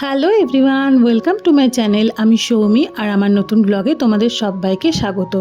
Hello everyone welcome to my channel আমি সৌমি আর আমার নতুন ব্লগে তোমাদের সবাইকে স্বাগত।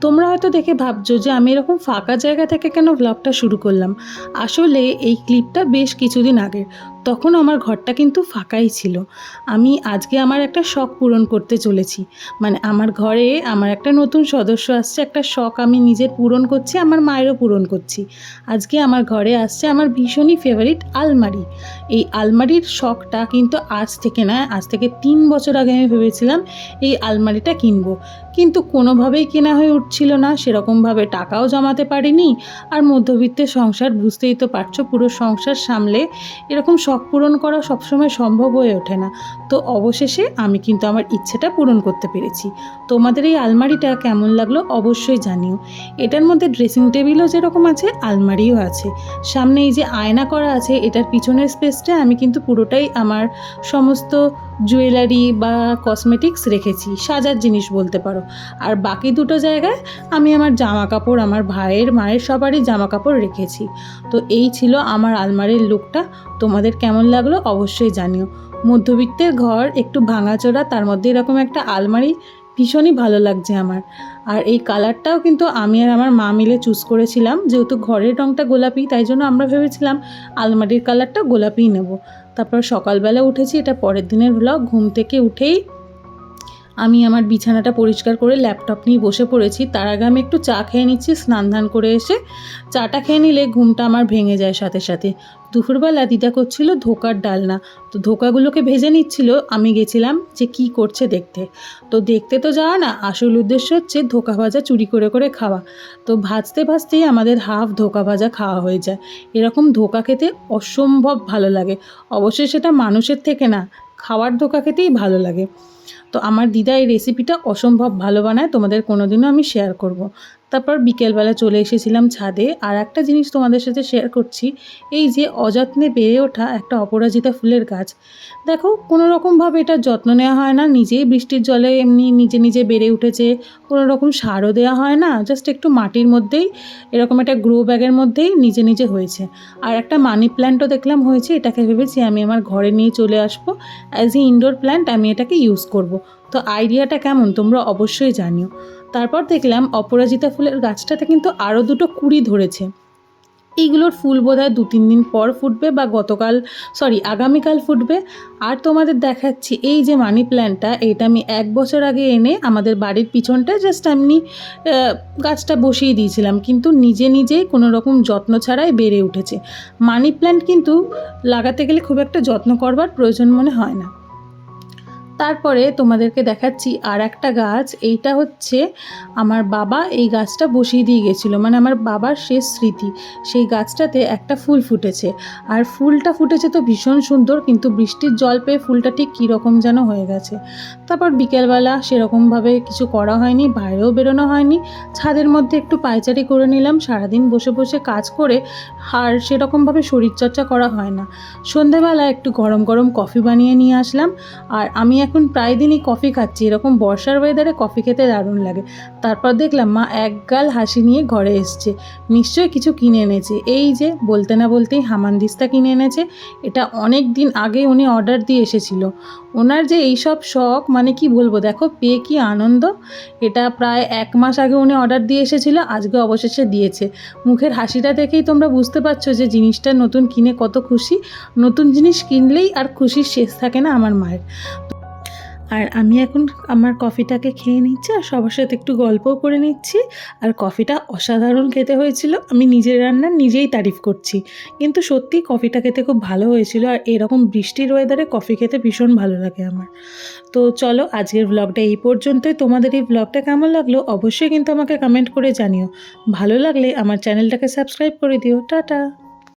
তোমরা হয়তো দেখে ভাবছ যে আমি এরকম ফাঁকা জায়গা থেকে কেন ব্লগটা শুরু করলাম? আসলে এই ক্লিপটা বেশ কিছুদিন আগের। তখন আমার ঘরটা কিন্তু ফাঁকাই ছিল। আমি আজকে আমার একটা শখ পূরণ করতে চলেছি। মানে আমার ঘরে আমার একটা নতুন সদস্য আসছে, একটা শখ আমি নিজের পূরণ করছি, আমার মায়েরও পূরণ করছি। আজকে আমার ঘরে আসছে আমার ভীষণই ফেভারিট আলমারি। এই আলমারির শখটা কিন্তু আজ থেকে না, আজ থেকে তিন বছর আগে আমি ভেবেছিলাম এই আলমারিটা কিনবো। কিন্তু কোনোভাবেই কেনা হয়ে উঠছিল না, সেরকমভাবে টাকাও জমাতে পারিনি আর মধ্যবিত্তের সংসার বুঝতেই তো পারছ, পুরো সংসার সামলে এরকম শখ পূরণ করা সবসময় সম্ভব হয়ে ওঠে না। তো অবশেষে আমি কিন্তু আমার ইচ্ছেটা পূরণ করতে পেরেছি। তোমাদের এই আলমারিটা কেমন লাগল অবশ্যই জানিও। এটার মধ্যে ড্রেসিং টেবিলও যেরকম আছে, আলমারিও আছে। সামনে এই যে আয়না করা আছে, এটার পিছনের স্পেসটা আমি কিন্তু পুরোটাই আমার সমস্ত জুয়েলারি বা কসমেটিক্স রেখেছি, সাজার জিনিস বলতে পারো। আর বাকি দুটো জায়গায় আমি আমার জামা কাপড় আমার ভাইয়ের, মায়ের সবারই জামা কাপড় রেখেছি। তো এই ছিল আমার আলমারির লুকটা। তোমাদের কেমন লাগল অবশ্যই জানিও। মধ্যবিত্তের ঘর, একটু ভাঙাচোরা, তার মধ্যে এরকম একটা আলমারি ভীষণই ভালো লাগছে আমার। আর এই কালারটাও কিন্তু আমি আর আমার মা মিলে চুজ করেছিলাম। যেহেতু ঘরের রঙটা গোলাপি, তাই জন্য আমরা ভেবেছিলাম আলমারির কালারটা গোলাপিই নেব। তারপর সকালবেলা উঠেছি এটা পরের দিনের ব্লগ ঘুম থেকে উঠেই আমি আমার বিছানাটা পরিষ্কার করে ল্যাপটপ নিয়ে বসে পড়েছি। তার আগে আমি একটু চা খেয়ে নিচ্ছি, স্নান ধান করে এসে চাটা খেয়ে নিলে ঘুমটা আমার ভেঙে যায় সাথে সাথে। দুপুরবেলা দিদা করছিল ধোকার ডালনা, তো ধোকাগুলোকে ভেজে নিচ্ছিল। আমি গেছিলাম যে কি করছে দেখতে। তো দেখতে তো যাওয়া না, আসল উদ্দেশ্য হচ্ছে ধোকা ভাজা চুরি করে করে খাওয়া। তো ভাজতে ভাজতেই আমাদের হাফ ধোকা ভাজা খাওয়া হয়ে যায়। এরকম ধোকা খেতে অসম্ভব ভালো লাগে। অবশ্যই সেটা মানুষের থেকে না খাওয়ার ধোকা খেতেই ভালো লাগে তো আমার দিদা এই রেসিপিটা অসম্ভব ভালো বানায়, তোমাদের কোনোদিনও আমি শেয়ার করব। তারপর বিকেলবেলা চলে এসেছিলাম ছাদে। আর একটা জিনিস তোমাদের সাথে শেয়ার করছি, এই যে অযত্নে বেড়ে ওঠা একটা অপরাজিতা ফুলের গাছ। দেখো কোনো রকমভাবে এটা যত্ন নেওয়া হয় না, নিজেই বৃষ্টির জলে এমনি নিজে নিজে বেড়ে উঠেছে। কোনো রকম সারও দেওয়া হয় না জাস্ট একটু মাটির মধ্যেই, এরকম একটা গ্রো ব্যাগের মধ্যেই নিজে নিজে হয়েছে। আর একটা মানি প্ল্যান্টও দেখলাম হয়েছে, এটাকে ভেবেছি আমি আমার ঘরে নিয়ে চলে আসব। অ্যাজ এ ইনডোর প্ল্যান্ট আমি এটাকে ইউজ করব। তো আইডিয়াটা কেমন? তোমরা অবশ্যই জানিও। তারপর দেখলাম অপরাজিতা ফুলের গাছটাতে কিন্তু আরও দুটো কুড়ি ধরেছে। এইগুলোর ফুল বোধ হয় দু তিন দিন পর ফুটবে বা গতকাল সরি আগামীকাল ফুটবে। আর তোমাদের দেখাচ্ছি এই যে মানি প্ল্যান্টটা এটা আমি এক বছর আগে এনে আমাদের বাড়ির পিছনটা জাস্ট এমনি গাছটা বসিয়ে দিয়েছিলাম। কিন্তু নিজে নিজেই কোনো রকম যত্ন ছাড়াই বেড়ে উঠেছে। মানি প্ল্যান্ট কিন্তু লাগাতে গেলে খুব একটা যত্ন করবার প্রয়োজন মনে হয় না। তারপরে তোমাদেরকে দেখাচ্ছি আর একটা গাছ। এইটা হচ্ছে আমার বাবা এই গাছটা বসিয়ে দিয়ে গেছিল। মানে আমার বাবার শেষ স্মৃতি। সেই গাছটাতে একটা ফুল ফুটেছে। আর ফুলটা ফুটেছে তো ভীষণ সুন্দর, কিন্তু বৃষ্টির জল পেয়ে ফুলটা ঠিক কীরকম যেন হয়ে গেছে। তারপর বিকেলবেলা সেরকমভাবে কিছু করা হয়নি, বাইরেও বেরোনো হয়নি। ছাদের মধ্যে একটু পায়চারি করে নিলাম। সারাদিন বসে বসে কাজ করে আর সেরকমভাবে শরীরচর্চা করা হয় না। সন্ধেবেলা একটু গরম গরম কফি বানিয়ে নিয়ে আসলাম। আর আমি এখন প্রায় দিনই কফি খাচ্ছি। এরকম বর্ষার ওয়েদারে কফি খেতে দারুণ লাগে। তারপর দেখলাম মা এক গাল হাসি নিয়ে ঘরে এসছে। নিশ্চয়ই কিছু কিনে এনেছে। এই যে, বলতে না বলতেই হামানদিস্তা কিনে এনেছে। এটা অনেক দিন আগে উনি অর্ডার দিয়ে এসেছিল। ওনার যে এইসব শখ মানে কি বলব, দেখো পেয়ে কি আনন্দ। এটা প্রায় এক মাস আগে উনি অর্ডার দিয়ে এসেছিল, আজকে অবশেষে দিয়েছে। মুখের হাসিটা দেখেই তোমরা বুঝতে পারছ যে জিনিসটা নতুন কিনে কত খুশি। নতুন জিনিস কিনলেই আর খুশির শেষ থাকে না আমার মায়ের। আর আমি এখন আমার কফিটাকে খেয়ে নিচ্ছি আর সবার সাথে একটু গল্পও করে নিচ্ছি। আর কফিটা অসাধারণ খেতে হয়েছিল। আমি নিজের রান্না নিজেই তারিফ করছি। কিন্তু সত্যি কফিটা খেতে খুব ভালো হয়েছিল আর এরকম বৃষ্টির ওয়েদারে কফি খেতে ভীষণ ভালো লাগে আমার। তো চলো আজকের ব্লগটা এই পর্যন্তই। তোমাদের এই ব্লগটা কেমন লাগল অবশ্যই কিন্তু আমাকে কমেন্ট করে জানিও। ভালো লাগলে আমার চ্যানেলটাকে সাবস্ক্রাইব করে দিও। টাটা!